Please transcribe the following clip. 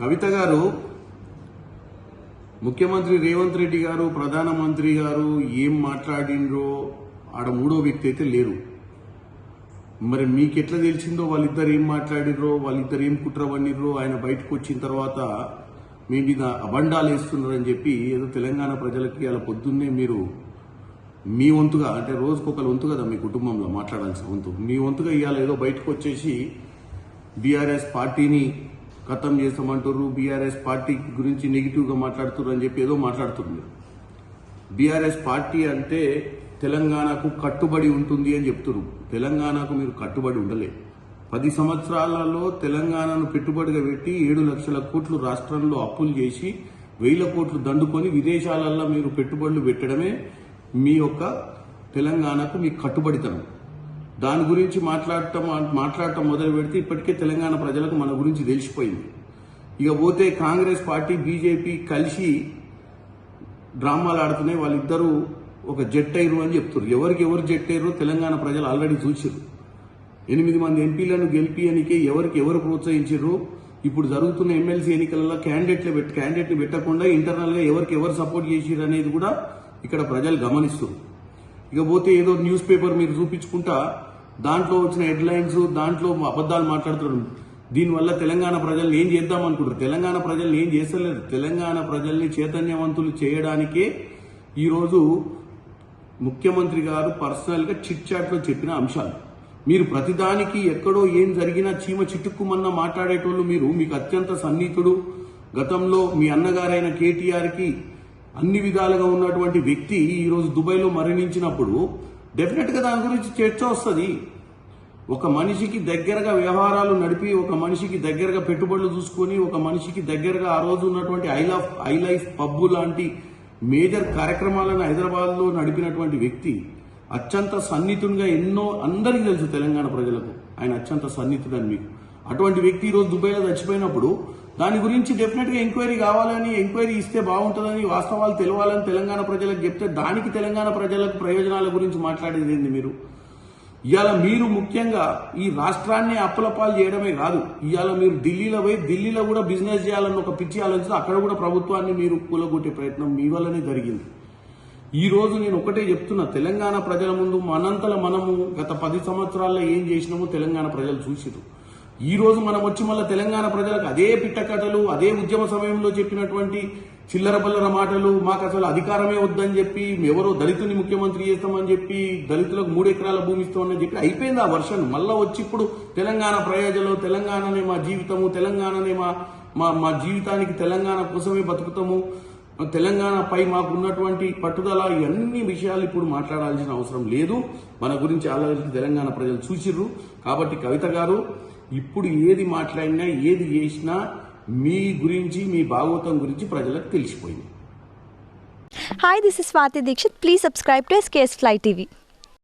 కవిత గారు ముఖ్యమంత్రి రేవంత్ రెడ్డి గారు ప్రధానమంత్రి గారు ఏం మాట్లాడిండ్రో ఆడ మూడో వ్యక్తి అయితే లేరు. మరి మీకు ఎట్లా తెలిసిందో వాళ్ళిద్దరు ఏం మాట్లాడిర్రో వాళ్ళిద్దరు ఏం కుట్ర పన్నిర్రో ఆయన బయటకు వచ్చిన తర్వాత మీ మీద అబండాలు వేస్తున్నారని చెప్పి ఏదో తెలంగాణ ప్రజలకి అలా పొద్దున్నే మీరు మీ వంతుగా అంటే రోజుకొకరు వంతు కదా మీ కుటుంబంలో మాట్లాడాల్సిన వంతు. మీ వంతుగా ఇవాళ ఏదో బయటకు వచ్చేసి బీఆర్ఎస్ పార్టీని ఖతం చేస్తామంటారు బీఆర్ఎస్ పార్టీ గురించి నెగిటివ్గా మాట్లాడుతున్నారు అని చెప్పి ఏదో మాట్లాడుతున్నారు బీఆర్ఎస్ పార్టీ అంటే తెలంగాణకు కట్టుబడి ఉంటుంది అని చెప్తున్నారు తెలంగాణకు మీరు కట్టుబడి ఉండలే. పది సంవత్సరాలలో తెలంగాణను పెట్టుబడిగా పెట్టి ఏడు లక్షల కోట్లు రాష్ట్రంలో అప్పులు చేసి వేల కోట్లు దండుకొని విదేశాలలో మీరు పెట్టుబడులు పెట్టడమే మీ యొక్క తెలంగాణకు మీ కట్టుబడితనం. దాని గురించి మాట్లాడటం మాట్లాడటం మొదలు పెడితే ఇప్పటికే తెలంగాణ ప్రజలకు మన గురించి తెలిసిపోయింది. ఇక పోతే కాంగ్రెస్ పార్టీ బీజేపీ కలిసి డ్రామాలు ఆడుతున్నాయి. వాళ్ళిద్దరూ ఒక జెట్ అయ్యారు అని చెప్తున్నారు ఎవరికి ఎవరు జెట్ అయ్యారో తెలంగాణ ప్రజలు ఆల్రెడీ చూసారు ఎనిమిది మంది ఎంపీలను గెలిపియనికే ఎవరికి ఎవరు ప్రోత్సహించారు ఇప్పుడు జరుగుతున్న ఎమ్మెల్సీ ఎన్నికలలో క్యాండిడేట్లు పెట్టి క్యాండిడేట్ని పెట్టకుండా ఇంటర్నల్గా ఎవరికి ఎవరు సపోర్ట్ చేసిరు అనేది కూడా ఇక్కడ ప్రజలు గమనిస్తున్నారు ఇకపోతే ఏదో న్యూస్ పేపర్ మీరు చూపించుకుంటా దాంట్లో వచ్చిన హెడ్లైన్స్ దాంట్లో అబద్ధాలు మాట్లాడుతున్నారు దీనివల్ల తెలంగాణ ప్రజల్ని ఏం చేద్దాం అనుకుంటారు తెలంగాణ ప్రజల్ని ఏం చేస్తలేరు? తెలంగాణ ప్రజల్ని చైతన్యవంతులు చేయడానికే ఈరోజు ముఖ్యమంత్రి గారు పర్సనల్గా చిట్ చాట్లో చెప్పిన అంశాలు. మీరు ప్రతిదానికి ఎక్కడో ఏం జరిగినా చీమ చిట్టుక్కుమన్న మాట్లాడేటోళ్ళు మీరు. మీకు అత్యంత సన్నిహితుడు. గతంలో మీ అన్నగారైన కేటీఆర్కి అన్ని విధాలుగా ఉన్నటువంటి వ్యక్తి ఈరోజు దుబాయ్లో మరణించినప్పుడు డెఫినెట్గా దాని గురించి చర్చ వస్తుంది. ఒక మనిషికి దగ్గరగా వ్యవహారాలు నడిపి ఒక మనిషికి దగ్గరగా పెట్టుబడులు చూసుకొని ఒక మనిషికి దగ్గరగా ఆ రోజు ఉన్నటువంటి I life I life pub లాంటి మేజర్ కార్యక్రమాలను హైదరాబాద్లో నడిపినటువంటి వ్యక్తి అత్యంత సన్నిహితుడిగా ఎన్నో అందరికీ తెలుసు తెలంగాణ ప్రజలకు. ఆయన అత్యంత సన్నిహితుడు అని మీకు. అటువంటి వ్యక్తి ఈరోజు దుబాయ్లో చచ్చిపోయినప్పుడు దాని గురించి డెఫినెట్గా ఎంక్వైరీ కావాలని ఎంక్వైరీ ఇస్తే బాగుంటుందని వాస్తవాలు తెలవాలని తెలంగాణ ప్రజలకు చెప్తే దానికి తెలంగాణ ప్రజలకు ప్రయోజనాల గురించి మాట్లాడేది ఏంది మీరు? ఇవాళ మీరు ముఖ్యంగా ఈ రాష్ట్రాన్ని అప్పులపాలు చేయడమే కాదు ఇవాళ మీరు ఢిల్లీలో పోయి ఢిల్లీలో కూడా బిజినెస్ చేయాలని ఒక పిచ్చి ఆలోచిస్తే అక్కడ కూడా ప్రభుత్వాన్ని మీరు కూలగొట్టే ప్రయత్నం మీ వల్లనే జరిగింది. ఈ రోజు నేను ఒకటే చెప్తున్నా తెలంగాణ ప్రజల ముందు మనంతల మనము గత పది సంవత్సరాల్లో ఏం చేసినామో తెలంగాణ ప్రజలు చూసిరు ఈ రోజు మనం వచ్చి మళ్ళీ తెలంగాణ ప్రజలకు అదే పిట్టకథలు అదే ఉద్యమ సమయంలో చెప్పినటువంటి చిల్లర పల్లర మాటలు మాకు అసలు అధికారమే వద్దని చెప్పి ఎవరో దళితుని ముఖ్యమంత్రి చేస్తామని చెప్పి దళితులకు మూడు ఎకరాల భూమి ఇస్తామని చెప్పి అయిపోయింది ఆ వర్షన్. మళ్ళీ వచ్చి ఇప్పుడు తెలంగాణ ప్రయోజనం తెలంగాణనే మా జీవితము తెలంగాణనే మా మా మా జీవితానికి తెలంగాణ కోసమే బతుకుతాము. తెలంగాణపై మాకు ఉన్నటువంటి పట్టుదల ఇవన్నీ విషయాలు ఇప్పుడు మాట్లాడాల్సిన అవసరం లేదు. మన గురించి ఆలోచించి తెలంగాణ ప్రజలు చూసిర్రు. కాబట్టి కవిత గారు ఇప్పుడు ఏది మాట్లాడినా ఏది చేసినా మీ గురించి మీ భాగవతం గురించి ప్రజలకు తెలిసిపోయింది. Hi this is Swathi Dikshit please subscribe to S K S fly TV